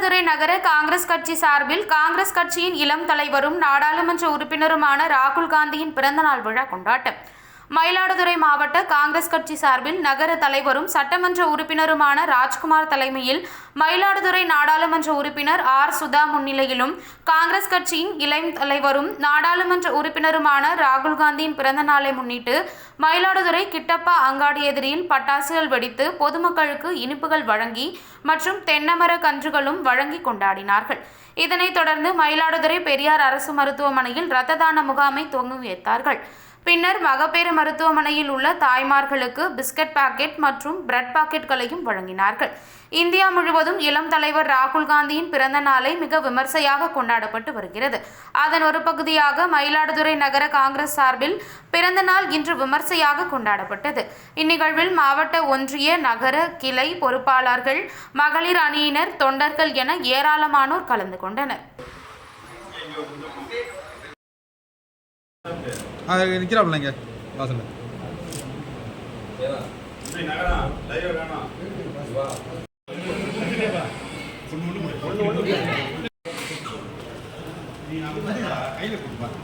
காங்கிரஸ் கட்சி சார்பில் காங்கிரஸ் கட்சியின் இளம் தலைவரும் நாடாளுமன்ற உறுப்பினருமான ராகுல் காந்தியின் பிறந்தநாள் விழா கொண்டாட்டம். மயிலாடுதுறை மாவட்ட காங்கிரஸ் கட்சி சார்பில் நகர தலைவரும் சட்டமன்ற உறுப்பினருமான ராஜ்குமார் தலைமையில் மயிலாடுதுறை நாடாளுமன்ற உறுப்பினர் ஆர். சுதா முன்னிலையிலும் காங்கிரஸ் கட்சியின் இளம் தலைவரும் நாடாளுமன்ற உறுப்பினருமான ராகுல் காந்தியின் பிறந்த நாளை முன்னிட்டு மயிலாடுதுறை கிட்டப்பா அங்காடி எதிரில் பட்டாசுகள் வெடித்து பொதுமக்களுக்கு இனிப்புகள் வழங்கி மற்றும் தென்னமர கன்றுகளும் வழங்கி கொண்டாடினார்கள். இதனைத் தொடர்ந்து மயிலாடுதுறை பெரியார் அரசு மருத்துவமனையில் இரத்த தான முகாமை துவங்கி வைத்தார்கள். பின்னர் மகப்பேறு மருத்துவமனையில் உள்ள தாய்மார்களுக்கு பிஸ்கட் பாக்கெட் மற்றும் பிரெட் பாக்கெட்களையும் வழங்கினார்கள். இந்தியா முழுவதும் இளம் தலைவர் ராகுல் காந்தியின் பிறந்த நாளை மிக விமர்சையாக கொண்டாடப்பட்டு வருகிறது. அதன் ஒரு பகுதியாக மயிலாடுதுறை நகர காங்கிரஸ் சார்பில் பிறந்த நாள் இன்று விமர்சையாக கொண்டாடப்பட்டது. இந்நிகழ்வில் மாவட்ட ஒன்றிய நகர கிளை பொறுப்பாளர்கள் மகளிர் அணியினர் தொண்டர்கள் என ஏராளமானோர் கலந்து கொண்டனர். ஆ நிற்கிறாப்புல ஒன்று ஒன்று கையில் கொடுப்பாங்க